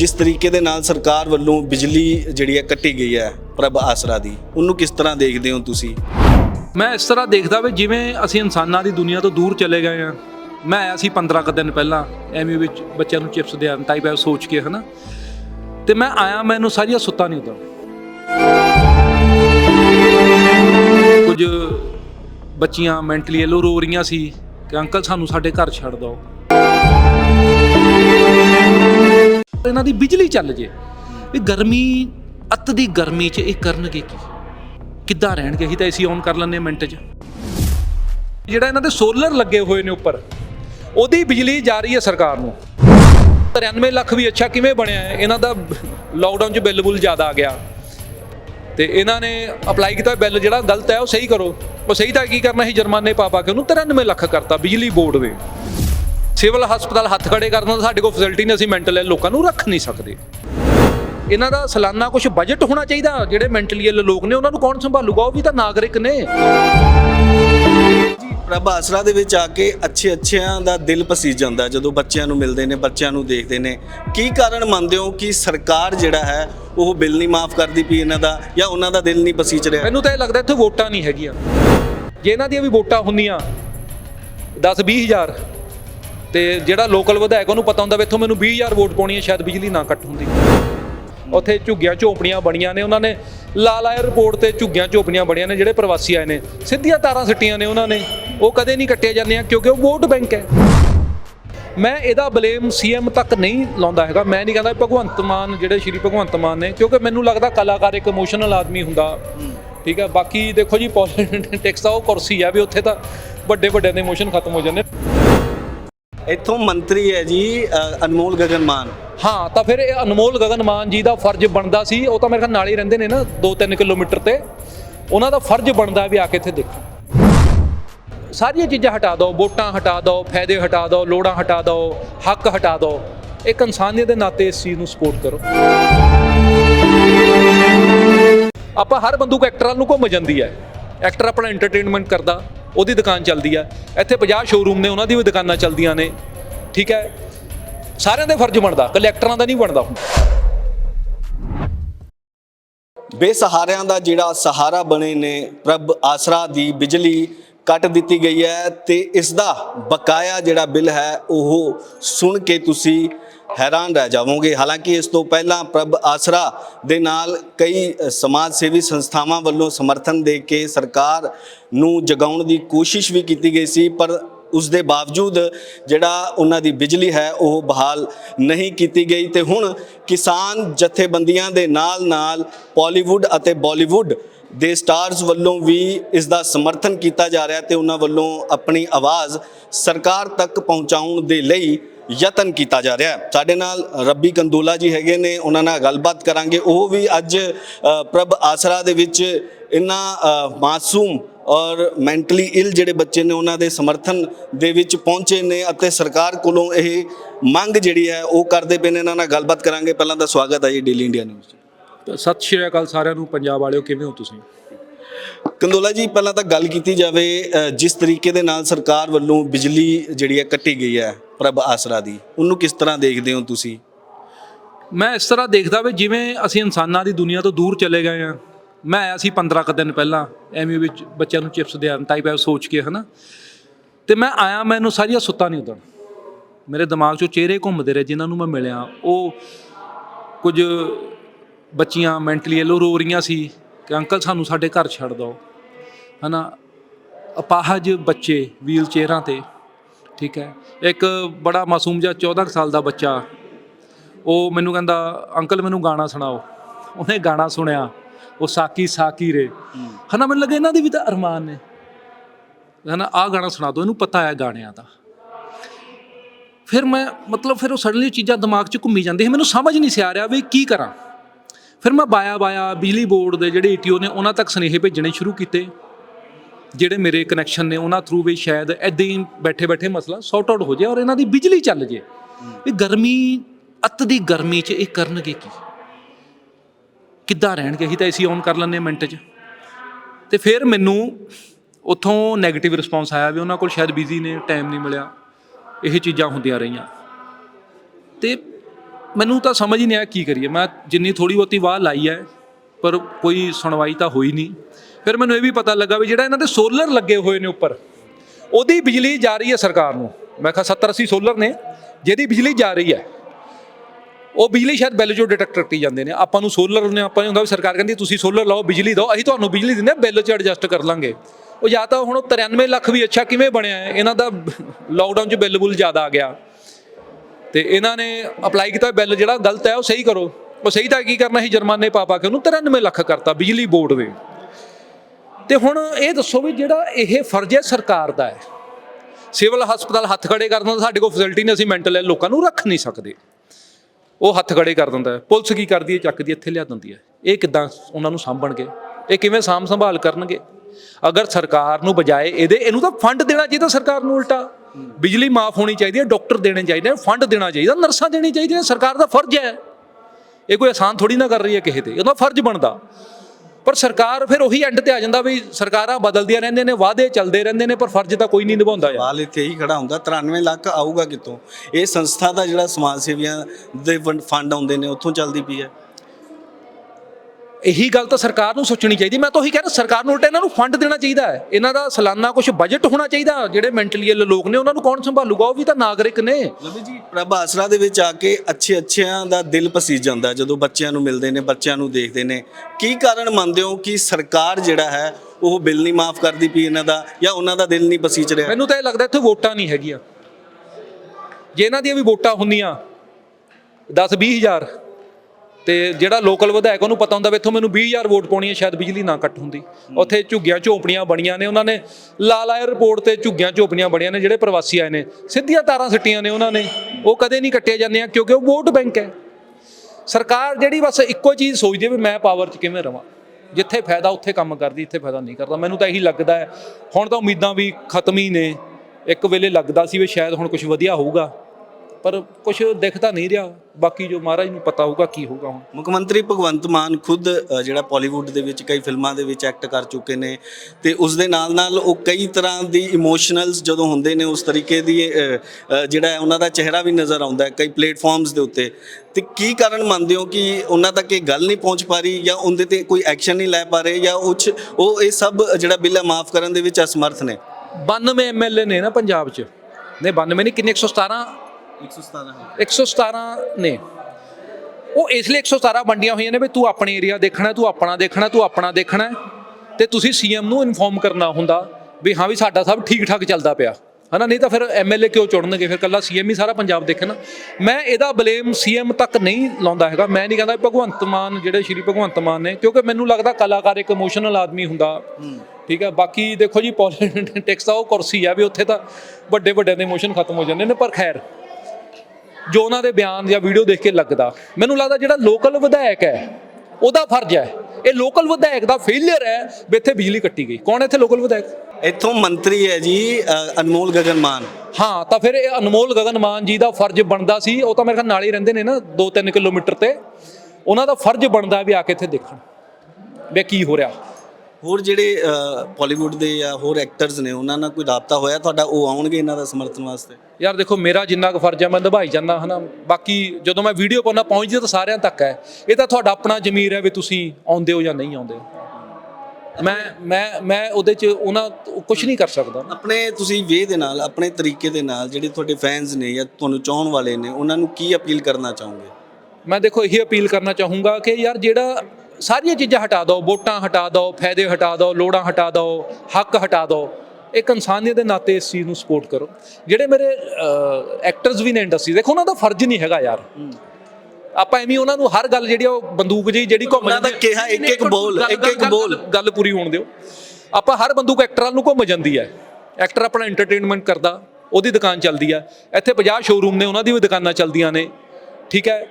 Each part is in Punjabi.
ਜਿਸ ਤਰੀਕੇ ਦੇ ਨਾਲ ਸਰਕਾਰ ਵੱਲੋਂ ਬਿਜਲੀ ਜਿਹੜੀ ਹੈ ਕੱਟੀ ਗਈ ਹੈ ਪ੍ਰਭ ਆਸਰਾ ਦੀ, ਉਹਨੂੰ ਕਿਸ ਤਰ੍ਹਾਂ ਦੇਖਦੇ ਹੋ ਤੁਸੀਂ? ਮੈਂ ਇਸ ਤਰ੍ਹਾਂ ਦੇਖਦਾ ਵੀ ਜਿਵੇਂ ਅਸੀਂ ਇਨਸਾਨਾਂ ਦੀ ਦੁਨੀਆ ਤੋਂ ਦੂਰ ਚਲੇ ਗਏ ਆ ਮੈਂ ਆਇਆ ਸੀ 15 ਕੁ ਦਿਨ ਪਹਿਲਾਂ ਐਮਯੂ ਵਿੱਚ ਬੱਚਿਆਂ ਨੂੰ ਚਿਪਸ ਦੇਣ ਟਾਈਪ ਐ ਸੋਚ ਕੇ, ਹਨਾ? ਤੇ ਮੈਂ ਆਇਆ, ਮੈਨੂੰ ਸਾਰੀਆਂ ਸੁੱਤਾ ਨਹੀਂ ਉਦੋਂ ਕੁਝ ਬੱਚੀਆਂ ਮੈਂਟਲੀ ਐਲੋ ਰੋ ਰਹੀਆਂ ਸੀ ਕਿ ਅੰਕਲ ਸਾਨੂੰ ਸਾਡੇ ਘਰ ਛੱਡ ਦਿਓ। ਇਹਨਾਂ ਦੀ ਬਿਜਲੀ ਚੱਲ ਜੇ। ਵੀ ਗਰਮੀ, ਅੱਤ ਦੀ ਗਰਮੀ 'ਚ ਇਹ ਕਰਨਗੇ ਕੀ? ਕਿੱਦਾਂ ਰਹਿਣਗੇ? ਅਸੀਂ ਤਾਂ ਏਸੀ ਔਨ ਕਰ ਲੈਂਦੇ ਹਾਂ ਮਿੰਟ 'ਚ। ਜਿਹੜਾ ਇਹਨਾਂ ਦੇ ਸੋਲਰ ਲੱਗੇ ਹੋਏ ਨੇ ਉੱਪਰ, ਉਹਦੀ ਬਿਜਲੀ ਜਾ ਰਹੀ ਹੈ ਸਰਕਾਰ ਨੂੰ। 93 ਲੱਖ ਵੀ ਅੱਛਾ ਕਿਵੇਂ ਬਣਿਆ ਹੈ? ਇਹਨਾਂ ਦਾ ਲਾਕਡਾਊਨ 'ਚ ਬਿੱਲ ਬੁੱਲ ਜ਼ਿਆਦਾ ਆ ਗਿਆ। ਤੇ ਇਹਨਾਂ ਨੇ ਅਪਲਾਈ ਕੀਤਾ ਬਿੱਲ, ਜਿਹੜਾ ਗਲਤ ਹੈ ਉਹ ਸਹੀ ਕਰੋ। ਉਹ ਸਹੀ ਤਾਂ ਕੀ ਕਰਨਾ ਸੀ? ਜੁਰਮਾਨੇ ਪਾ ਪਾ ਕੇ ਉਹਨੂੰ 93 ਲੱਖ ਕਰਤਾ ਬਿਜਲੀ ਬੋਰਡ ਦੇ। ਸਿਵਲ ਹਸਪਤਾਲ ਹੱਥ ਖੜੇ ਕਰਨ ਦਾ ਸਾਡੇ ਕੋਲ ਫੈਸਿਲਿਟੀ ਨਹੀਂ ਅਸੀਂ ਮੈਂਟਲ ਲੋਕਾਂ ਨੂੰ ਰੱਖ ਨਹੀਂ ਸਕਦੇ। ਇਹਨਾਂ ਦਾ ਸਾਲਾਨਾ ਕੁਝ ਬਜਟ ਹੋਣਾ ਚਾਹੀਦਾ ਜਿਹੜੇ ਮੈਂਟਲੀ ਇਲ ਲੋਕ ਨੇ ਉਹਨਾਂ ਨੂੰ ਕੌਣ ਸੰਭਾਲੂਗਾ? ਉਹ ਵੀ ਤਾਂ ਨਾਗਰਿਕ ਨੇ। ਪ੍ਰਭ ਆਸਰਾ ਦੇ ਵਿੱਚ ਆ ਕੇ ਅੱਛੇ ਅੱਛਿਆਂ ਦਾ ਦਿਲ ਪਸੀਜ ਜਾਂਦਾ ਹੈ ਜਦੋਂ ਬੱਚਿਆਂ ਨੂੰ ਮਿਲਦੇ ਨੇ ਬੱਚਿਆਂ ਨੂੰ ਦੇਖਦੇ ਨੇ। ਕੀ ਕਾਰਨ ਮੰਨਦੇ ਹੋ ਕਿ ਸਰਕਾਰ ਜਿਹੜਾ ਹੈ ਉਹ ਬਿੱਲ ਨਹੀਂ ਮਾਫ ਕਰਦੀ ਪਈ ਇਹਨਾਂ ਦਾ ਜਾਂ ਉਹਨਾਂ ਦਾ ਦਿਲ ਨਹੀਂ ਪਸੀਜ ਰਿਹਾ? ਮੈਨੂੰ ਤਾਂ ਇਹ ਲੱਗਦਾ ਇੱਥੇ ਵੋਟਾਂ ਨਹੀਂ ਹੈਗੀਆਂ। ਜੇ ਇਹਨਾਂ ਦੀਆਂ ਵੀ ਵੋਟਾਂ ਹੁੰਦੀਆਂ 10 20000 ਤੇ ਜਿਹੜਾ ਲੋਕਲ ਵਿਧਾਇਕ, ਉਹਨੂੰ ਪਤਾ ਹੁੰਦਾ ਵੀ ਇੱਥੋਂ ਮੈਨੂੰ 20000 ਵੋਟ ਪਾਉਣੀ ਹੈ, ਸ਼ਾਇਦ ਬਿਜਲੀ ਨਾ ਕੱਟ ਹੁੰਦੀ। ਉੱਥੇ ਝੁੱਗੀਆਂ ਝੋਪੜੀਆਂ ਬਣੀਆਂ ਨੇ, ਉਹਨਾਂ ਨੇ ਲਾਲ ਆਇਰ ਰਿਪੋਰਟ ਤੇ ਝੁੱਗੀਆਂ ਝੋਪੜੀਆਂ ਬਣੀਆਂ ਨੇ, ਜਿਹੜੇ ਪ੍ਰਵਾਸੀ ਆਏ ਨੇ। ਸਿੱਧੀਆਂ ਤਾਰਾਂ ਸਿੱਟੀਆਂ ਨੇ ਉਹਨਾਂ ਨੇ। ਉਹ ਕਦੇ ਨਹੀਂ ਕੱਟੀਆਂ ਜਾਂਦੀਆਂ, ਕਿਉਂਕਿ ਉਹ ਵੋਟ ਬੈਂਕ ਹੈ। ਮੈਂ ਇਹਦਾ ਬਲੇਮ ਸੀਐਮ ਤੱਕ ਨਹੀਂ ਲਾਉਂਦਾ ਹੈਗਾ। ਮੈਂ ਨਹੀਂ ਕਹਿੰਦਾ ਭਗਵੰਤ ਮਾਨ, ਜਿਹੜੇ ਸ਼੍ਰੀ ਭਗਵੰਤ ਮਾਨ ਨੇ, ਕਿਉਂਕਿ ਮੈਨੂੰ ਲੱਗਦਾ ਕਲਾਕਾਰ ਇੱਕ ਇਮੋਸ਼ਨਲ ਆਦਮੀ ਹੁੰਦਾ। ਠੀਕ ਹੈ, ਬਾਕੀ ਦੇਖੋ ਜੀ ਪੋਲਿਟਿਕਸ ਦਾ ਉਹ ਕੁਰਸੀ ਆ ਵੀ ਉੱਥੇ ਤਾਂ ਵੱਡੇ ਵੱਡਿਆਂ ਦੇ ਇਮੋਸ਼ਨ ਖਤਮ ਹੋ ਜਾਂਦੇ ਇੱਥੋਂ ਮੰਤਰੀ ਹੈ ਜੀ ਅਨਮੋਲ ਗਗਨ ਮਾਨ। ਹਾਂ, ਤਾਂ ਫਿਰ ਇਹ ਅਨਮੋਲ ਗਗਨ ਮਾਨ ਜੀ ਦਾ ਫਰਜ਼ ਬਣਦਾ ਸੀ। ਉਹ ਤਾਂ ਮੇਰੇ ਖਿਆਲ ਨਾਲ ਹੀ ਰਹਿੰਦੇ ਨੇ ਨਾ 2-3 ਕਿਲੋਮੀਟਰ ਤੇ। ਉਹਨਾਂ ਦਾ ਫਰਜ਼ ਬਣਦਾ ਵੀ ਆ ਕੇ ਇੱਥੇ ਦੇਖੋ ਸਾਰੀਆਂ ਚੀਜ਼ਾਂ ਹਟਾ ਦਿਓ, ਵੋਟਾਂ ਹਟਾ ਦਿਓ, ਫਾਇਦੇ ਹਟਾ ਦਿਓ, ਲੋੜਾਂ ਹਟਾ ਦਿਓ, ਹੱਕ ਹਟਾ ਦਿਓ। ਇੱਕ ਇਨਸਾਨੀਅਤ ਦੇ ਨਾਤੇ ਇਸ ਚੀਜ਼ ਨੂੰ ਸਪੋਰਟ ਕਰੋ। ਆਪਾਂ ਹਰ ਬੰਦੂਕ ਐਕਟਰਾਂ ਨੂੰ ਘੁੰਮ ਜਾਂਦੀ ਹੈ। ਐਕਟਰ ਆਪਣਾ ਐਂਟਰਟੇਨਮੈਂਟ ਕਰਦਾ। ਉਹਦੀ ਦੁਕਾਨ ਚੱਲਦੀ ਹੈ ਇੱਥੇ 50 ਸ਼ੋਰੂਮ ਨੇ, ਉਹਨਾਂ ਦੀ ਵੀ ਦੁਕਾਨਾਂ ਚੱਲਦੀਆਂ ਨੇ। ਠੀਕ ਹੈ? ਸਾਰਿਆਂ ਦੇ ਫਰਜ਼ ਬਣਦਾ ਕਲੈਕਟਰਾਂ ਦਾ ਨਹੀਂ ਬਣਦਾ ਹੁਣ। ਬੇਸਹਾਰਿਆਂ ਦਾ ਜਿਹੜਾ ਸਹਾਰਾ ਬਣੇ ਨੇ, ਪ੍ਰਭ ਆਸਰਾ ਦੀ ਬਿਜਲੀ ਕੱਟ ਦਿੱਤੀ ਗਈ ਹੈ ਤੇ ਇਸ ਦਾ ਬਕਾਇਆ ਜਿਹੜਾ ਬਿੱਲ ਹੈ, ਉਹ ਸੁਣ ਕੇ ਤੁਸੀਂ ਹੈਰਾਨ ਰਹਿ ਜਾਵੋਗੇ। ਹਾਲਾਂਕਿ ਇਸ ਤੋਂ ਪਹਿਲਾਂ ਪ੍ਰਭ ਆਸਰਾ ਦੇ ਨਾਲ ਕਈ ਸਮਾਜ ਸੇਵੀ ਸੰਸਥਾਵਾਂ ਵੱਲੋਂ ਸਮਰਥਨ ਦੇ ਕੇ ਸਰਕਾਰ ਨੂੰ ਜਗਾਉਣ ਦੀ ਕੋਸ਼ਿਸ਼ ਵੀ ਕੀਤੀ ਗਈ ਸੀ, ਪਰ ਉਸ ਦੇ ਬਾਵਜੂਦ ਜਿਹੜਾ ਉਹਨਾਂ ਦੀ ਬਿਜਲੀ ਹੈ, ਉਹ ਬਹਾਲ ਨਹੀਂ ਕੀਤੀ ਗਈ। ਤੇ ਹੁਣ ਕਿਸਾਨ ਜਥੇਬੰਦੀਆਂ ਦੇ ਨਾਲ-ਨਾਲ ਪਾਲੀਵੁੱਡ ਅਤੇ ਬਾਲੀਵੁੱਡ ਦੇ ਸਟਾਰਸ ਵੱਲੋਂ ਵੀ ਇਸ ਦਾ ਸਮਰਥਨ ਕੀਤਾ ਜਾ ਰਿਹਾ ਤੇ ਉਹਨਾਂ ਵੱਲੋਂ ਆਪਣੀ ਆਵਾਜ਼ ਸਰਕਾਰ ਤੱਕ ਪਹੁੰਚਾਉਣ ਦੇ ਲਈ ਯਤਨ ਕੀਤਾ ਜਾ ਰਿਹਾ ਹੈ। ਸਾਡੇ ਨਾਲ ਰੱਬੀ ਕੰਦੋਲਾ ਜੀ ਹੈਗੇ ਨੇ ਉਹਨਾਂ ਨਾਲ ਗੱਲਬਾਤ ਕਰਾਂਗੇ। ਉਹ ਵੀ ਅੱਜ ਪ੍ਰਭ ਆਸਰਾ ਦੇ ਵਿੱਚ ਇਹਨਾਂ ਅ, ਮਾਸੂਮ ਔਰ ਮੈਂਟਲੀ ਇਲ ਜਿਹੜੇ ਬੱਚੇ ਨੇ ਉਹਨਾਂ ਦੇ ਸਮਰਥਨ ਦੇ ਵਿੱਚ ਪਹੁੰਚੇ ਨੇ ਅਤੇ ਸਰਕਾਰ ਕੋਲੋਂ ਇਹ ਮੰਗ ਜਿਹੜੀ ਹੈ ਉਹ ਕਰਦੇ ਪਏ ਨੇ। ਇਹਨਾਂ ਨਾਲ ਗੱਲਬਾਤ ਕਰਾਂਗੇ। ਪਹਿਲਾਂ ਤਾਂ ਸਵਾਗਤ ਹੈ ਜੀ ਡੇਲੀ ਇੰਡੀਆ ਨਿਊਜ਼ ਸਤਿ ਸ਼੍ਰੀ ਅਕਾਲ ਸਾਰਿਆਂ ਨੂੰ ਪੰਜਾਬ ਵਾਲਿਓ ਕਿਵੇਂ ਹੋ ਤੁਸੀਂ? ਕੰਦੋਲਾ ਜੀ ਪਹਿਲਾਂ ਤਾਂ ਗੱਲ ਕੀਤੀ ਜਾਵੇ ਜਿਸ ਤਰੀਕੇ ਦੇ ਨਾਲ ਸਰਕਾਰ ਵੱਲੋਂ ਬਿਜਲੀ ਜਿਹੜੀ ਹੈ ਕੱਟੀ ਗਈ ਹੈ ਪ੍ਰਭ ਆਸਰਾ ਦੀ? ਉਹਨੂੰ ਕਿਸ ਤਰ੍ਹਾਂ ਦੇਖਦੇ ਹੋ ਤੁਸੀਂ? ਮੈਂ ਇਸ ਤਰ੍ਹਾਂ ਦੇਖਦਾ ਵੀ ਜਿਵੇਂ ਅਸੀਂ ਇਨਸਾਨਾਂ ਦੀ ਦੁਨੀਆ ਤੋਂ ਦੂਰ ਚਲੇ ਗਏ ਆ ਮੈਂ ਆਇਆ ਸੀ 15 ਕੁ ਦਿਨ ਪਹਿਲਾਂ ਐਮਯੂ ਵਿੱਚ ਬੱਚਿਆਂ ਨੂੰ ਚਿਪਸ ਦੇਣ ਟਾਈਪ ਐ ਸੋਚ ਕੇ, ਹਨਾ? ਤੇ ਮੈਂ ਆਇਆ, ਮੈਨੂੰ ਸਾਰੀਆਂ ਸੁੱਤਾ ਨਹੀਂ ਉਦੋਂ ਮੇਰੇ ਦਿਮਾਗ 'ਚੋਂ ਚਿਹਰੇ ਘੁੰਮਦੇ ਰਹੇ ਜਿਨ੍ਹਾਂ ਨੂੰ ਮੈਂ ਮਿਲਿਆ। ਉਹ ਕੁਝ ਬੱਚੀਆਂ ਮੈਂਟਲੀ ਐਲੋ ਰੋ ਰਹੀਆਂ ਸੀ ਕਿ ਅੰਕਲ ਸਾਨੂੰ ਸਾਡੇ ਘਰ ਛੱਡ ਦਿਓ। ਹਨਾ? ਅਪਾਹਜ ਬੱਚੇ ਵੀਲ ਚੇਅਰਾਂ ਤੇ। ਠੀਕ ਹੈ। ਇੱਕ ਬੜਾ ਮਾਸੂਮ ਜਿਹਾ 14 ਕੁ ਸਾਲ ਦਾ ਬੱਚਾ। ਉਹ ਮੈਨੂੰ ਕਹਿੰਦਾ ਅੰਕਲ ਮੈਨੂੰ ਗਾਣਾ ਸੁਣਾਓ। ਉਹਨੇ ਗਾਣਾ ਸੁਣਿਆ। ਉਹ ਸਾਕੀ ਸਾਕੀ ਰੇ। ਹਨਾ ਮੈਨੂੰ ਲੱਗਾ ਇਹਨਾਂ ਦੇ ਵੀ ਤਾਂ ਅਰਮਾਨ ਨੇ। ਹਨਾ ਆਹ ਗਾਣਾ ਸੁਣਾ ਦਿਓ ਇਹਨੂੰ ਪਤਾ ਹੈ ਗਾਣਿਆਂ ਦਾ। ਫਿਰ ਮੈਂ ਮਤਲਬ ਫਿਰ ਉਹ ਸਡਨਲੀ ਚੀਜ਼ਾਂ ਦਿਮਾਗ 'ਚ ਘੁੰਮੀ ਜਾਂਦੀ ਸੀ। ਮੈਨੂੰ ਸਮਝ ਨਹੀਂ ਸੀ ਆ ਰਿਹਾ ਵੀ ਕੀ ਕਰਾਂ। ਫਿਰ ਮੈਂ ਬਾਇਆ ਬਾਇਆ ਬਿਜਲੀ ਬੋਰਡ ਦੇ ਜਿਹੜੇ ਈਟੀਓ ਨੇ ਉਹਨਾਂ ਤੱਕ ਸੁਨੇਹੇ ਭੇਜਣੇ ਸ਼ੁਰੂ ਕੀਤੇ। ਜਿਹੜੇ ਮੇਰੇ ਕਨੈਕਸ਼ਨ ਨੇ, ਉਹਨਾਂ ਥਰੂ ਵੀ ਸ਼ਾਇਦ ਐਦਾਂ ਹੀ ਬੈਠੇ ਬੈਠੇ ਮਸਲਾ ਸੌਟ ਆਊਟ ਹੋ ਜਾਏ ਔਰ ਇਹਨਾਂ ਦੀ ਬਿਜਲੀ ਚੱਲ ਜੇ। ਵੀ ਗਰਮੀ, ਅੱਤ ਦੀ ਗਰਮੀ 'ਚ ਇਹ ਕਰਨਗੇ ਕੀ? ਕਿੱਦਾਂ ਰਹਿਣਗੇ? ਅਸੀਂ ਤਾਂ ਏਸੀ ਔਨ ਕਰ ਲੈਂਦੇ ਹਾਂ ਮਿੰਟ 'ਚ। ਤੇ ਫਿਰ ਮੈਨੂੰ ਉੱਥੋਂ 네ਗੇਟਿਵ ਰਿਸਪੌਂਸ ਆਇਆ ਵੀ ਉਹਨਾਂ ਕੋਲ ਸ਼ਾਇਦ ਬਿਜ਼ੀ ਨੇ ਟਾਈਮ ਨਹੀਂ ਮਿਲਿਆ। ਇਹ ਚੀਜ਼ਾਂ ਹੁੰਦੀਆਂ ਰਹੀਆਂ। ਤੇ ਮੈਨੂੰ ਤਾਂ ਸਮਝ ਹੀ ਨਹੀਂ ਆਇਆ ਕੀ ਕਰੀਏ। ਮੈਂ ਜਿੰਨੀ ਥੋੜੀ ਬਹੁਤੀ ਵਾਹ ਲਾਈ ਹੈ, ਪਰ ਕੋਈ ਸੁਣਵਾਈ ਤਾਂ ਹੋਈ ਨਹੀਂ। ਫਿਰ ਮੈਨੂੰ ਇਹ ਵੀ ਪਤਾ ਲੱਗਾ ਵੀ ਜਿਹੜਾ ਇਹਨਾਂ ਦੇ ਸੋਲਰ ਲੱਗੇ ਹੋਏ ਨੇ ਉੱਪਰ, ਉਹਦੀ ਬਿਜਲੀ ਜਾ ਰਹੀ ਹੈ ਸਰਕਾਰ ਨੂੰ। ਮੈਂ ਕਿਹਾ 70 80 ਸੋਲਰ ਨੇ, ਜਿਹਦੀ ਬਿਜਲੀ ਜਾ ਰਹੀ ਹੈ, ਉਹ ਬਿਜਲੀ ਸ਼ਾਇਦ ਬਿੱਲ ਚੋਂ ਡਿਟੈਕਟ ਕੀਤੀ ਜਾਂਦੇ ਨੇ। ਆਪਾਂ ਨੂੰ ਸੋਲਰ ਨੇ, ਆਪਾਂ ਹੁੰਦਾ ਵੀ ਸਰਕਾਰ ਕਹਿੰਦੀ ਤੁਸੀਂ ਸੋਲਰ ਲਾਓ, ਬਿਜਲੀ ਦਿਓ, ਅਸੀਂ ਤੁਹਾਨੂੰ ਬਿਜਲੀ ਦਿੰਦੇ ਹਾਂ, ਬਿੱਲ 'ਚ ਐਡਜਸਟ ਕਰ ਲਾਂਗੇ। ਉਹ ਜਾਂ ਤਾਂ ਹੁਣ ਉਹ 93 ਲੱਖ ਵੀ ਅੱਛਾ ਕਿਵੇਂ ਬਣਿਆ ਹੈ, ਇਹਨਾਂ ਦਾ ਲਾਕਡਾਊਨ 'ਚ ਬਿੱਲ ਬੁੱਲ ਜ਼ਿਆਦਾ ਆ ਗਿਆ। ਤੇ ਇਹਨਾਂ ਨੇ ਅਪਲਾਈ ਕੀਤਾ ਬਿੱਲ ਜਿਹੜਾ, ਗਲਤ ਹੈ, ਉਹ ਸਹੀ ਕਰੋ। ਉਹ ਸਹੀ ਤਾਂ ਕੀ ਕਰਨਾ ਸੀ, ਜੁਰਮਾਨੇ ਪਾ ਪਾ ਕੇ ਉਹਨੂੰ 93 ਲੱਖ ਕਰਤਾ ਬਿਜਲੀ ਬੋਰਡ ਦੇ। ਤੇ ਹੁਣ ਇਹ ਦੱਸੋ ਵੀ ਜਿਹੜਾ ਇਹ ਫਰਜ਼ ਹੈ ਸਰਕਾਰ ਦਾ ਹੈ, ਸਿਵਲ ਹਸਪਤਾਲ ਹੱਥ ਖੜੇ ਕਰ ਦਿੰਦਾ ਸਾਡੇ ਕੋਲ ਫੈਸਿਲਿਟੀ ਨਹੀਂ, ਅਸੀਂ ਮੈਂਟਲ ਹੈ ਲੋਕਾਂ ਨੂੰ ਰੱਖ ਨਹੀਂ ਸਕਦੇ। ਉਹ ਹੱਥ ਖੜੇ ਕਰ ਦਿੰਦਾ ਪੁਲਿਸ ਕੀ ਕਰਦੀ ਹੈ ਚੱਕਦੀ ਇੱਥੇ ਲਿਆ ਦਿੰਦੀ ਹੈ। ਇਹ ਕਿਦਾਂ ਉਹਨਾਂ ਨੂੰ ਸਾਂਭਣਗੇ? ਇਹ ਕਿਵੇਂ ਸਾਂਭ ਸੰਭਾਲ ਕਰਨਗੇ? ਅਗਰ ਸਰਕਾਰ ਨੂੰ ਬਜਾਏ ਇਹਦੇ, ਇਹਨੂੰ ਤਾਂ ਫੰਡ ਦੇਣਾ ਚਾਹੀਦਾ ਸਰਕਾਰ ਨੂੰ ਉਲਟਾ। ਬਿਜਲੀ ਮਾਫ ਹੋਣੀ ਚਾਹੀਦੀ ਹੈ ਡਾਕਟਰ ਦੇਣੇ ਚਾਹੀਦੇ ਫੰਡ ਦੇਣਾ ਚਾਹੀਦਾ, ਨਰਸਾਂ ਦੇਣੀ ਚਾਹੀਦੀਆਂ ਸਰਕਾਰ ਦਾ ਫਰਜ਼ ਹੈ। ਇਹ ਕੋਈ ਆਸਾਨ ਥੋੜੀ ਨਾ ਕਰ ਰਹੀ ਹੈ ਕਿਸੇ ਤੇ ਉਹਦਾ ਫਰਜ਼ ਬਣਦਾ। ਪਰ ਸਰਕਾਰ ਫਿਰ ਉਹੀ ਐਂਡ ਤੇ ਆ ਜਾਂਦਾ ਵੀ ਸਰਕਾਰਾਂ ਬਦਲਦੀਆਂ ਰਹਿੰਦੀਆਂ ਨੇ, ਵਾਅਦੇ ਚੱਲਦੇ ਰਹਿੰਦੇ ਨੇ, ਪਰ ਫਰਜ਼ ਤਾਂ ਕੋਈ ਨਹੀਂ ਨਿਭਾਉਂਦਾ ਯਾਰ। ਸਵਾਲ ਇੱਥੇ ਹੀ ਖੜਾ ਹੁੰਦਾ 93 ਲੱਖ ਆਊਗਾ ਕਿੱਥੋਂ? ਇਹ ਸੰਸਥਾ ਦਾ ਜਿਹੜਾ ਸਮਾਜ ਸੇਵੀਆਂ ਦੇ ਫੰਡ ਆਉਂਦੇ ਨੇ, ਉੱਥੋਂ ਚੱਲਦੀ ਪਈ ਹੈ। ਇਹੀ ਗੱਲ ਤਾਂ ਸਰਕਾਰ ਨੂੰ ਸੋਚਣੀ ਚਾਹੀਦੀ। ਮੈਂ ਤਾਂ ਉਹੀ ਕਹਿ ਰਿਹਾ ਸਰਕਾਰ ਨੂੰ ਉਲਟਾ ਇਹਨਾਂ ਨੂੰ ਫੰਡ ਦੇਣਾ ਚਾਹੀਦਾ ਹੈ। ਇਹਨਾਂ ਦਾ ਸਾਲਾਨਾ ਕੁਝ ਬਜਟ ਹੋਣਾ ਚਾਹੀਦਾ। ਜਿਹੜੇ ਮੈਂਟਲੀ ਇਲ ਲੋਕ ਨੇ ਉਹਨਾਂ ਨੂੰ ਕੌਣ ਸੰਭਾਲੂਗਾ? ਉਹ ਵੀ ਤਾਂ ਨਾਗਰਿਕ ਨੇ। ਲਵੀ ਜੀ ਪ੍ਰਭ ਆਸਰਾ ਦੇ ਵਿੱਚ ਆ ਕੇ ਅੱਛੇ ਅੱਛਿਆਂ ਦਾ ਦਿਲ ਪਸੀਜ ਜਾਂਦਾ ਜਦੋਂ ਬੱਚਿਆਂ ਨੂੰ ਮਿਲਦੇ ਨੇ ਬੱਚਿਆਂ ਨੂੰ ਦੇਖਦੇ ਨੇ। ਕੀ ਕਾਰਨ ਮੰਨਦੇ ਹੋ ਕਿ ਸਰਕਾਰ ਜਿਹੜਾ ਹੈ ਉਹ ਬਿੱਲ ਨਹੀਂ ਮਾਫ ਕਰਦੀ ਪਈ ਇਹਨਾਂ ਦਾ ਜਾਂ ਉਹਨਾਂ ਦਾ ਦਿਲ ਨਹੀਂ ਪਸੀਜ ਰਿਹਾ? ਮੈਨੂੰ ਤਾਂ ਇਹ ਲੱਗਦਾ ਇੱਥੇ ਵੋਟਾਂ ਨਹੀਂ ਹੈਗੀਆਂ। ਜੇ ਇਹਨਾਂ ਦੀਆਂ ਵੀ ਵੋਟਾਂ ਹੁੰਦੀਆਂ 10 20000 ਤੇ ਜਿਹੜਾ ਲੋਕਲ ਵਿਧਾਇਕ, ਉਹਨੂੰ ਪਤਾ ਹੁੰਦਾ ਵੀ ਇੱਥੋਂ ਮੈਨੂੰ 20000 ਵੋਟ ਪਾਉਣੀ ਹੈ, ਸ਼ਾਇਦ ਬਿਜਲੀ ਨਾ ਕੱਟ ਹੁੰਦੀ। ਉੱਥੇ ਝੁੱਗੀਆਂ ਝੋਪੜੀਆਂ ਬਣੀਆਂ ਨੇ ਉਹਨਾਂ ਨੇ। ਲਾਲ ਆਇਰ ਰਿਪੋਰਟ ਤੇ ਝੁੱਗੀਆਂ ਝੋਪੜੀਆਂ ਬਣੀਆਂ ਨੇ, ਜਿਹੜੇ ਪ੍ਰਵਾਸੀ ਆਏ ਨੇ। ਸਿੱਧੀਆਂ ਤਾਰਾਂ ਸਿੱਟੀਆਂ ਨੇ ਉਹਨਾਂ ਨੇ। ਉਹ ਕਦੇ ਨਹੀਂ ਕੱਟੀਆਂ ਜਾਂਦੀਆਂ ਕਿਉਂਕਿ ਉਹ ਵੋਟ ਬੈਂਕ ਹੈ। ਸਰਕਾਰ ਜਿਹੜੀ ਬਸ ਇੱਕੋ ਚੀਜ਼ ਸੋਚਦੀ ਹੈ ਵੀ ਮੈਂ ਪਾਵਰ 'ਚ ਕਿਵੇਂ ਰਵਾਂ। ਜਿੱਥੇ ਫਾਇਦਾ, ਉੱਥੇ ਕੰਮ ਕਰਦੀ, ਇੱਥੇ ਫਾਇਦਾ ਨਹੀਂ ਕਰਦਾ। ਮੈਨੂੰ ਤਾਂ ਇਹੀ ਲੱਗਦਾ ਹੈ। ਹੁਣ ਤਾਂ ਉਮੀਦਾਂ ਵੀ ਖਤਮ ਹੀ ਨੇ। ਇੱਕ ਵੇਲੇ ਲੱਗਦਾ ਸੀ ਵੀ ਸ਼ਾਇਦ ਹੁਣ ਕੁਝ ਵਧੀਆ ਹੋਊਗਾ। ਪਰ ਕੁਝ ਦਿਖਦਾ ਨਹੀਂ ਰਿਹਾ। ਬਾਕੀ ਜੋ ਮਹਾਰਾਜ ਨੂੰ ਪਤਾ ਹੋਊਗਾ ਕੀ ਹੋਊਗਾ ਹੁਣ। ਮੁੱਖ ਮੰਤਰੀ ਭਗਵੰਤ ਮਾਨ ਖੁਦ ਅ, ਜਿਹੜਾ ਪਾਲੀਵੁੱਡ ਦੇ ਵਿੱਚ ਕਈ ਫਿਲਮਾਂ ਦੇ ਵਿੱਚ ਐਕਟ ਕਰ ਚੁੱਕੇ ਨੇ ਤੇ ਉਸ ਦੇ ਨਾਲ ਨਾਲ ਉਹ ਕਈ ਤਰ੍ਹਾਂ ਦੀ ਇਮੋਸ਼ਨਲਸ ਜਦੋਂ ਹੁੰਦੇ ਨੇ ਉਸ ਤਰੀਕੇ ਦੀ ਅ, ਅ, ਜਿਹੜਾ ਹੈ ਉਹਨਾਂ ਦਾ ਚਿਹਰਾ ਵੀ ਨਜ਼ਰ ਆਉਂਦਾ ਹੈ ਕਈ ਪਲੇਟਫਾਰਮਸ ਦੇ ਉੱਤੇ। ਤੇ ਕੀ ਕਾਰਨ ਮੰਨਦੇ ਹੋ ਕਿ ਉਹਨਾਂ ਤੱਕ ਇਹ ਗੱਲ ਨਹੀਂ ਪਹੁੰਚ ਪਾ ਰਹੀ ਜਾਂ ਉਹਦੇ ਤੇ ਕੋਈ ਐਕਸ਼ਨ ਨਹੀਂ ਲੈ ਪਾ ਰਹੇ ਜਾਂ ਉਹ 'ਚ ਉਹ ਇਹ ਸਭ ਜਿਹੜਾ ਬਿੱਲ ਹੈ ਮਾਫ ਕਰਨ ਦੇ ਵਿੱਚ ਅਸਮਰਥ ਨੇ? 92 ਐਮਐਲਏ ਨੇ ਨਾ ਪੰਜਾਬ 'ਚ। ਨੇ 92 ਨਹੀਂ ਕਿੰਨੇ 117 117 117 ਨੇ। ਉਹ ਇਸ ਲਈ 117 ਵੰਡੀਆਂ ਹੋਈਆਂ ਨੇ ਵੀ ਤੂੰ ਆਪਣੇ ਏਰੀਆ ਦੇਖਣਾ ਤੂੰ ਆਪਣਾ ਦੇਖਣਾ ਤੂੰ ਆਪਣਾ ਦੇਖਣਾ ਤੇ ਤੁਸੀਂ ਸੀਐਮ ਨੂੰ ਇਨਫੋਰਮ ਕਰਨਾ ਹੁੰਦਾ ਵੀ ਹਾਂ ਵੀ ਸਾਡਾ ਸਭ ਠੀਕ ਠਾਕ ਚੱਲਦਾ ਪਿਆ। ਹਨਾ ਨਹੀਂ ਤਾਂ ਫਿਰ ਐਮਐਲਏ ਕਿਉਂ ਚੁਣਨਗੇ? ਫਿਰ ਕੱਲਾ ਸੀਐਮ ਹੀ ਸਾਰਾ ਪੰਜਾਬ ਦੇਖਣਾ ਮੈਂ ਇਹਦਾ ਬਲੇਮ ਸੀਐਮ ਤੱਕ ਨਹੀਂ ਲਾਉਂਦਾ ਹੈਗਾ। ਮੈਂ ਨਹੀਂ ਕਹਿੰਦਾ ਭਗਵੰਤ ਮਾਨ ਜਿਹੜੇ ਸ਼੍ਰੀ ਭਗਵੰਤ ਮਾਨ ਨੇ ਕਿਉਂਕਿ ਮੈਨੂੰ ਲੱਗਦਾ ਕਲਾਕਾਰ ਇੱਕ ਇਮੋਸ਼ਨਲ ਆਦਮੀ ਹੁੰਦਾ। ਠੀਕ ਹੈ ਬਾਕੀ ਦੇਖੋ ਜੀ ਪੋਲਿਟਿਕਸ ਦਾ ਉਹ ਕੁਰਸੀ ਆ ਵੀ ਉੱਥੇ ਤਾਂ ਵੱਡੇ ਵੱਡੇ ਦੇ ਇਮੋਸ਼ਨ ਖਤਮ ਹੋ ਜਾਂਦੇ ਨੇ ਪਰ ਖੈਰ। ਜੋ ਉਹਨਾਂ ਦੇ ਬਿਆਨ ਜਾਂ ਵੀਡੀਓ ਦੇਖ ਕੇ ਲੱਗਦਾ। ਮੈਨੂੰ ਲੱਗਦਾ ਜਿਹੜਾ ਲੋਕਲ ਵਿਧਾਇਕ ਹੈ ਉਹਦਾ ਫਰਜ਼ ਹੈ। ਇਹ ਲੋਕਲ ਵਿਧਾਇਕ ਦਾ ਫੇਲਿਅਰ ਹੈ ਵੀ ਇੱਥੇ ਬਿਜਲੀ ਕੱਟੀ ਗਈ। ਕੌਣ ਇੱਥੇ ਲੋਕਲ ਵਿਧਾਇਕ? ਇੱਥੋਂ ਮੰਤਰੀ ਹੈ ਜੀ ਅਨਮੋਲ ਗਗਨ ਮਾਨ ਹਾਂ ਤਾਂ ਫਿਰ ਇਹ ਅਨਮੋਲ ਗਗਨ ਮਾਨ ਜੀ ਦਾ ਫਰਜ਼ ਬਣਦਾ ਸੀ। ਉਹ ਤਾਂ ਮੇਰੇ ਖਿਆਲ ਨਾਲ ਹੀ ਰਹਿੰਦੇ ਨੇ ਨਾ 2-3 ਕਿਲੋਮੀਟਰ ਤੇ। ਉਹਨਾਂ ਦਾ ਫਰਜ਼ ਬਣਦਾ ਵੀ ਆ ਕੇ ਇੱਥੇ ਦੇਖਣ ਵੀ ਕੀ ਹੋ ਰਿਹਾ। ਹੋਰ ਜਿਹੜੇ ਪਾਲੀਵੁੱਡ ਦੇ ਜਾਂ ਹੋਰ ਐਕਟਰਸ ਨੇ ਉਹਨਾਂ ਨਾਲ ਕੋਈ ਰਾਬਤਾ ਹੋਇਆ? ਤੁਹਾਡਾ ਉਹ ਆਉਣਗੇ ਇਹਨਾਂ ਦਾ ਸਮਰਥਨ ਵਾਸਤੇ? ਯਾਰ ਦੇਖੋ ਮੇਰਾ ਜਿੰਨਾ ਕੁ ਫਰਜ਼ ਹੈ ਮੈਂ ਨਿਭਾਈ ਜਾਂਦਾ ਹਨਾ? ਬਾਕੀ ਜਦੋਂ ਮੈਂ ਵੀਡੀਓ ਪਾਉਣਾ ਪਹੁੰਚਦੀ ਤਾਂ ਸਾਰਿਆਂ ਤੱਕ ਹੈ। ਇਹ ਤਾਂ ਤੁਹਾਡਾ ਆਪਣਾ ਜ਼ਮੀਰ ਹੈ ਵੀ ਤੁਸੀਂ ਆਉਂਦੇ ਹੋ ਜਾਂ ਨਹੀਂ ਆਉਂਦੇ। ਮੈਂ ਮੈਂ ਮੈਂ ਉਹਦੇ 'ਚ ਉਹਨਾਂ ਕੁਝ ਨਹੀਂ ਕਰ ਸਕਦਾ। ਆਪਣੇ ਤੁਸੀਂ ਵੇ ਦੇ ਨਾਲ ਆਪਣੇ ਤਰੀਕੇ ਦੇ ਨਾਲ ਜਿਹੜੇ ਤੁਹਾਡੇ ਫੈਨਸ ਨੇ ਜਾਂ ਤੁਹਾਨੂੰ ਚਾਹਣ ਵਾਲੇ ਨੇ ਉਹਨਾਂ ਨੂੰ ਕੀ ਅਪੀਲ ਕਰਨਾ ਚਾਹੋਗੇ? ਮੈਂ ਦੇਖੋ ਇਹੀ ਅਪੀਲ ਕਰਨਾ ਚਾਹੂੰਗਾ ਕਿ ਯਾਰ ਜਿਹੜਾ ਸਾਰੀਆਂ ਚੀਜ਼ਾਂ ਹਟਾ ਦਿਓ ਵੋਟਾਂ ਹਟਾ ਦਿਓ ਫਾਇਦੇ ਹਟਾ ਦਿਓ ਲੋੜਾਂ ਹਟਾ ਦਿਓ ਹੱਕ ਹਟਾ ਦਿਓ। ਇੱਕ ਇਨਸਾਨੀਅਤ ਦੇ ਨਾਤੇ ਇਸ ਚੀਜ਼ ਨੂੰ ਸਪੋਰਟ ਕਰੋ। ਜਿਹੜੇ ਮੇਰੇ ਐਕਟਰਸ ਵੀ ਨੇ ਇੰਡਸਟਰੀ ਦੇਖੋ ਉਹਨਾਂ ਦਾ ਫਰਜ਼ ਨਹੀਂ ਹੈਗਾ ਯਾਰ। ਆਪਾਂ ਐਵੇਂ ਉਹਨਾਂ ਨੂੰ ਹਰ ਗੱਲ ਜਿਹੜੀ ਆ ਉਹ ਬੰਦੂਕ ਜੀ ਜਿਹੜੀ ਘੁੰਮ ਉਹਨਾਂ ਦਾ ਜਾਂਦੀ ਹੈ- ਕਿਹਾ ਇੱਕ- ਇੱਕ ਬੋਲ, ਇੱਕ- ਇੱਕ ਬੋਲ। ਗੱਲ ਪੂਰੀ ਹੋਣ ਦਿਓ। ਆਪਾਂ ਹਰ ਬੰਦੂਕ ਐਕਟਰਾਂ ਨੂੰ ਘੁੰਮ ਜਾਂਦੀ ਹੈ ਐਕਟਰ ਆਪਣਾ ਐਂਟਰਟੇਨਮੈਂਟ ਕਰਦਾ ਉਹਦੀ ਦੁਕਾਨ ਚੱਲਦੀ ਹੈ ਇੱਥੇ 50 ਸ਼ੋਰੂਮ ਨੇ ਉਹਨਾਂ ਦੀ ਵੀ ਦੁਕਾਨਾਂ ਚੱਲਦੀਆਂ ਨੇ। ਠੀਕ ਹੈ?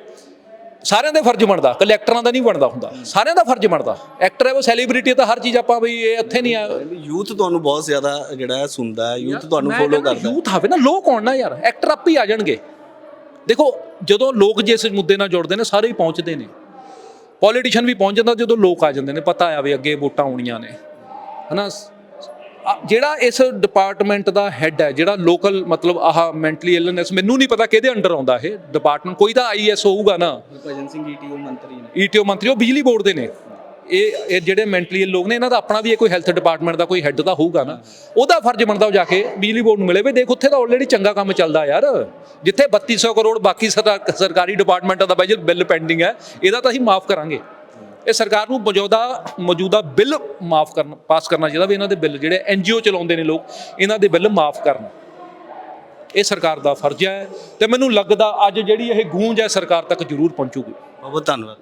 ਸਾਰਿਆਂ ਦੇ ਫਰਜ਼ ਬਣਦਾ ਕਲੈਕਟਰਾਂ ਦਾ ਨਹੀਂ ਬਣਦਾ ਹੁੰਦਾ। ਸਾਰਿਆਂ ਦਾ ਫਰਜ਼ ਬਣਦਾ। ਐਕਟਰ ਹੈ ਉਹ ਸੈਲੀਬ੍ਰਿਟੀ ਤਾਂ ਹਰ ਚੀਜ਼ ਆਪਾਂ ਵੀ ਇਹ ਇੱਥੇ ਨਹੀਂ ਆ। ਯੂਥ ਤੁਹਾਨੂੰ ਬਹੁਤ ਜ਼ਿਆਦਾ ਜਿਹੜਾ ਸੁਣਦਾ ਹੈ ਯੂਥ ਤੁਹਾਨੂੰ ਫੋਲੋ ਕਰਦਾ ਯੂਥ ਆਵੇ ਨਾ ਲੋਕ ਆਉਣ ਨਾ ਯਾਰ ਐਕਟਰ ਆਪ ਹੀ ਆ ਜਾਣਗੇ। ਦੇਖੋ ਜਦੋਂ ਲੋਕ ਜਿਸ ਮੁੱਦੇ ਨਾਲ ਜੁੜਦੇ ਨੇ ਸਾਰੇ ਹੀ ਪਹੁੰਚਦੇ ਨੇ। ਪੋਲੀਟੀਸ਼ੀਅਨ ਵੀ ਪਹੁੰਚ ਜਾਂਦਾ ਜਦੋਂ ਲੋਕ ਆ ਜਾਂਦੇ ਨੇ ਪਤਾ ਆ ਵੀ ਅੱਗੇ ਵੋਟਾਂ ਆਉਣੀਆਂ ਨੇ। ਹਨਾ? ਜਿਹੜਾ ਇਸ ਡਿਪਾਰਟਮੈਂਟ ਦਾ ਹੈੱਡ ਹੈ ਜਿਹੜਾ ਲੋਕਲ ਮਤਲਬ ਆਹ ਮੈਂਟਲੀ ਇਲਨੈਸ ਮੈਨੂੰ ਨਹੀਂ ਪਤਾ ਕਿਹਦੇ ਅੰਡਰ ਆਉਂਦਾ ਇਹ ਡਿਪਾਰਟਮੈਂਟ ਕੋਈ ਤਾਂ ਆਈਐਸ ਹੋਊਗਾ ਨਾ। ਭਜਨ ਸਿੰਘ ਈਟੀਓ ਮੰਤਰੀ ਨੇ। ਈਟੀਓ ਮੰਤਰੀ ਉਹ ਬਿਜਲੀ ਬੋਰਡ ਦੇ ਨੇ। ਇਹ ਇਹ ਜਿਹੜੇ ਮੈਂਟਲੀ ਲੋਕ ਨੇ ਇਹਨਾਂ ਦਾ ਆਪਣਾ ਵੀ ਇਹ ਕੋਈ ਹੈਲਥ ਡਿਪਾਰਟਮੈਂਟ ਦਾ ਕੋਈ ਹੈੱਡ ਤਾਂ ਹੋਊਗਾ ਨਾ। ਉਹਦਾ ਫਰਜ਼ ਬਣਦਾ ਉਹ ਜਾ ਕੇ ਬਿਜਲੀ ਬੋਰਡ ਨੂੰ ਮਿਲੇ ਵੀ ਦੇਖ ਉੱਥੇ ਤਾਂ ਆਲਰੇਡੀ ਚੰਗਾ ਕੰਮ ਚੱਲਦਾ ਯਾਰ। ਜਿੱਥੇ 3200 ਕਰੋੜ ਬਾਕੀ ਸਰਕਾ- ਸਰਕਾਰੀ ਡਿਪਾਰਟਮੈਂਟਾਂ ਦਾ ਬਾਈ ਬਿੱਲ ਪੈਂਡਿੰਗ ਹੈ ਇਹਦਾ ਤਾਂ ਅਸੀਂ ਮਾਫ ਕਰਾਂਗੇ। ਇਹ ਸਰਕਾਰ ਨੂੰ ਮੌਜੂਦਾ ਮੌਜੂਦਾ ਬਿੱਲ ਮਾਫ ਕਰਨ, ਪਾਸ ਕਰਨਾ ਚਾਹੀਦਾ ਵੀ ਇਹਨਾਂ ਦੇ ਬਿੱਲ ਜਿਹੜੇ ਐਨਜੀਓ ਚਲਾਉਂਦੇ ਨੇ ਲੋਕ, ਇਹਨਾਂ ਦੇ ਬਿੱਲ ਮਾਫ ਕਰਨ। ਇਹ ਸਰਕਾਰ ਦਾ ਫਰਜ਼ ਹੈ ਤੇ ਮੈਨੂੰ ਲੱਗਦਾ ਅੱਜ ਜਿਹੜੀ ਇਹ ਗੂੰਜ ਹੈ, ਸਰਕਾਰ ਤੱਕ ਜ਼ਰੂਰ ਪਹੁੰਚੂਗੀ। ਬਹੁਤ ਬਹੁਤ ਧੰਨਵਾਦ।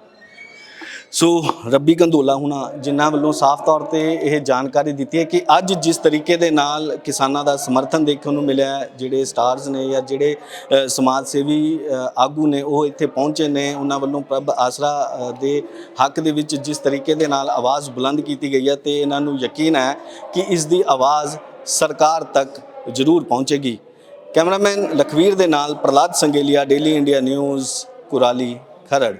ਸੋ ਰੱਬੀ ਕੰਦੋਲਾ ਹੁਣਾ ਜਿਨ੍ਹਾਂ ਵੱਲੋਂ ਸਾਫ਼ ਤੌਰ ਤੇ ਇਹ ਜਾਣਕਾਰੀ ਦਿੱਤੀ ਹੈ ਕਿ ਅੱਜ ਜਿਸ ਤਰੀਕੇ ਦੇ ਨਾਲ ਕਿਸਾਨਾਂ ਦਾ ਸਮਰਥਨ ਦੇਖਣ ਨੂੰ ਮਿਲਿਆ ਜਿਹੜੇ ਸਟਾਰਸ ਨੇ ਜਾਂ ਜਿਹੜੇ ਸਮਾਜ ਸੇਵੀ ਆਗੂ ਨੇ ਉਹ ਇੱਥੇ ਪਹੁੰਚੇ ਨੇ, ਉਹਨਾਂ ਵੱਲੋਂ ਪ੍ਰਭ ਆਸਰਾ ਦੇ ਹੱਕ ਦੇ ਵਿੱਚ ਜਿਸ ਤਰੀਕੇ ਦੇ ਨਾਲ ਆਵਾਜ਼ ਬੁਲੰਦ ਕੀਤੀ ਗਈ ਹੈ ਤੇ ਇਹਨਾਂ ਨੂੰ ਯਕੀਨ ਹੈ ਕਿ ਇਸ ਦੀ ਆਵਾਜ਼ ਸਰਕਾਰ ਤੱਕ ਜ਼ਰੂਰ ਪਹੁੰਚੇਗੀ। ਕੈਮਰਾਮੈਨ ਲਖਵੀਰ ਦੇ ਨਾਲ Pralad Sangelia, daily India news, Kurali, Kharar.